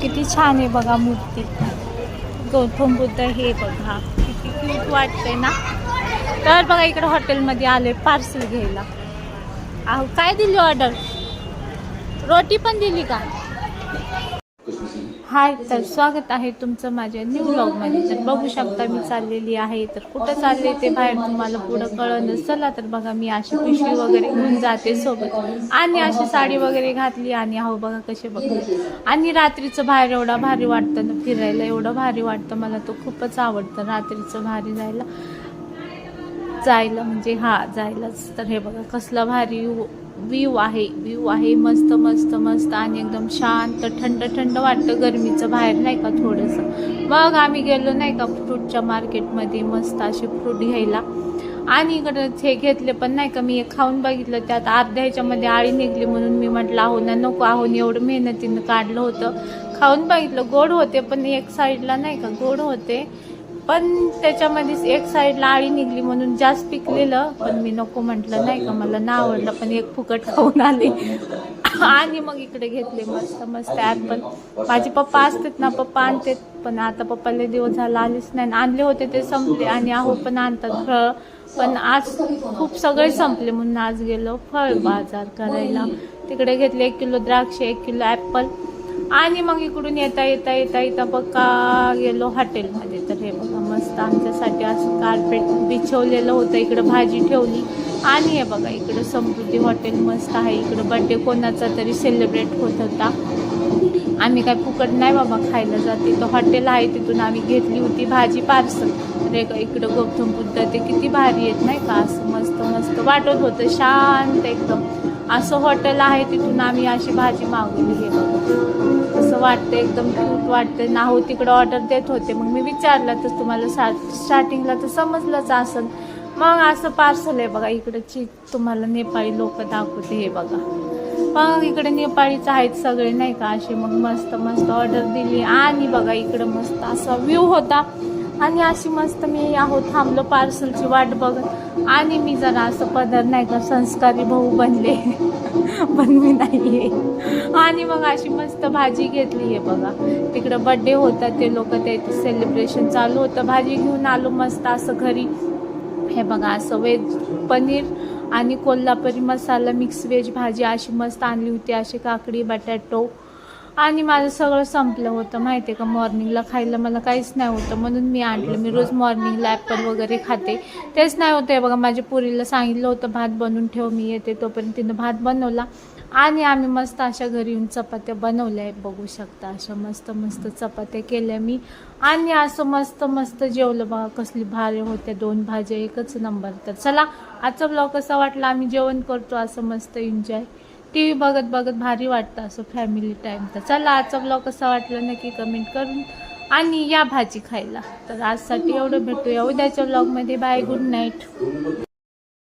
किती छान आहे बघा मूर्ती. गौतम बुद्ध हे बघा. किती क्यूट वाटते ना? तर बघा इकडे हॉटेलमध्ये आले पार्सल घ्यायला. अहो काय दिली ऑर्डर रोटी पण दिली का? हाय तर स्वागत आहे तुमचं माझ्या न्यू ब्लॉगमध्ये तर बघू शकता मी चाललेली आहे. तर कुठं चालले ते बाहेर तुम्हाला पुढं कळलं चला तर बघा मी अशी पिशवी वगैरे घेऊन जाते सोबत. आणि अशी साडी वगैरे घातली आणि अहो बघा कसे बघते. आणि रात्रीचं बाहेर एवढा भारी वाटतं ना फिरायला एवढं भारी वाटतं. मला तो खूपच आवडतं रात्रीचं भारी जायला. जायला म्हणजे हा जायलाच. तर हे बघा कसला भारी व्ह्यू आहे व्ह्यू आहे. मस्त मस्त मस्त आणि एकदम शांत थंड थंड वाटतं गरमीचं बाहेर नाही का थोडंसं. मग आम्ही गेलो नाही का फ्रूटच्या मार्केटमध्ये मस्त असे फ्रूट घ्यायला. आणि इकडं हे घेतले पण नाही का मी खाऊन बघितलं त्यात अर्ध्या ह्याच्यामध्ये आळी निघली म्हणून मी म्हटलं आहो ना नको आहो एवढं मेहनतीनं काढलं होतं. खाऊन बघितलं गोड होते पण एक साईडला नाही का गोड होते. पण त्याच्यामध्ये एक साईडला आळी निघली म्हणून जास्त पिकलेलं पण मी नको म्हटलं नाही का? मला ना आवडलं पण एक फुकट खाऊन आले. आणि मग इकडे घेतले मस्त मस्त ॲपल माझे पप्पा असतात ना पप्पा आणतात पण आता पप्पाला दिवस झाला आलेच नाही. आणले होते ते संपले आणि आहो पण आणतात फळ. पण आज खूप सगळे संपले म्हणून आज गेलो फळ बाजार करायला. तिकडे घेतले एक किलो द्राक्ष एक किलो ॲपल. आणि मग इकडून येता येता येता येता बघा गेलो हॉटेलमध्ये. तर हे बघा. मस्त आमच्यासाठी असं कार्पेट बिछवलेलं होतं इकडं भाजी ठेवली. आणि हे बघा इकडं समृद्धी हॉटेल मस्त आहे. इकडं बड्डे कोणाचा तरी सेलिब्रेट होत होता. आम्ही काय फुकट नाही बाबा खायला जाते. तर हॉटेल आहे तिथून आम्ही घेतली होती भाजी पार्सल अरे हे इकडं गौतम बुद्ध ते किती भारी आहेत नाही का? असं मस्त मस्त वाटत होतं शांत एकदम. असं हॉटेल आहे तिथून आम्ही अशी भाजी मागवली हे बघा. असं वाटतं एकदम क्यूट वाटतं ना हो तिकडं ऑर्डर देत होते. मग मी विचारलं तर तुम्हाला स्टार्टिंगला तर समजलंच असेल. मग असं पार्सल आहे बघा इकडची तुम्हाला नेपाळी लोक दाखवते हे बघा. मग इकडे नेपाळीच आहेत सगळे नाही का? असे मग मस्त मस्त ऑर्डर दिली. आणि बघा इकडं मस्त असा व्ह्यू होता. आणि अशी मस्त मी आहो थांबलो पार्सलची वाट बघत. आणि मी जरा असं पदर नाही का संस्कारी भाऊ बनले. पण मी नाही आहे आणि मग अशी मस्त भाजी घेतली आहे बघा. तिकडं बड्डे होता ते लोक त्याचं सेलिब्रेशन चालू होतं. भाजी घेऊन आलो मस्त असं घरी. हे बघा असं वेज पनीर आणि कोल्हापुरी मसाला मिक्स व्हेज भाजी अशी मस्त आणली होती. अशी काकडी बटाटो आणि माझं सगळं संपलं होतं माहिती आहे का? मॉर्निंगला खायला मला काहीच नाही होतं. म्हणून मी आणलं. मी रोज मॉर्निंगला ॲपल वगैरे खाते. तेच नाही होतं आहे बघा. माझ्या पुरीला सांगितलं होतं भात बनवून ठेव मी येते. तोपर्यंत तिनं भात बनवला. आणि आम्ही मस्त अशा घरी येऊन चपात्या बनवल्या. आहे बघू शकता अशा मस्त मस्त चपात्या केल्या मी. आणि असं मस्त मस्त जेवलं बघा. कसली भारी होत्या दोन भाज्या एकच नंबर. तर चला आजचा ब्लॉग कसा वाटला? आम्ही जेवण करतो. असं मस्त एन्जॉय टी व्ही बघत बघत भारी वाटतं असं फॅमिली टाईम तर चला आजचा ब्लॉग कसा वाटला नक्की कमेंट करून आणि या भाजी खायला. तर आजसाठी एवढं भेटूया. उद्याच्या ब्लॉगमध्ये बाय गुड नाईट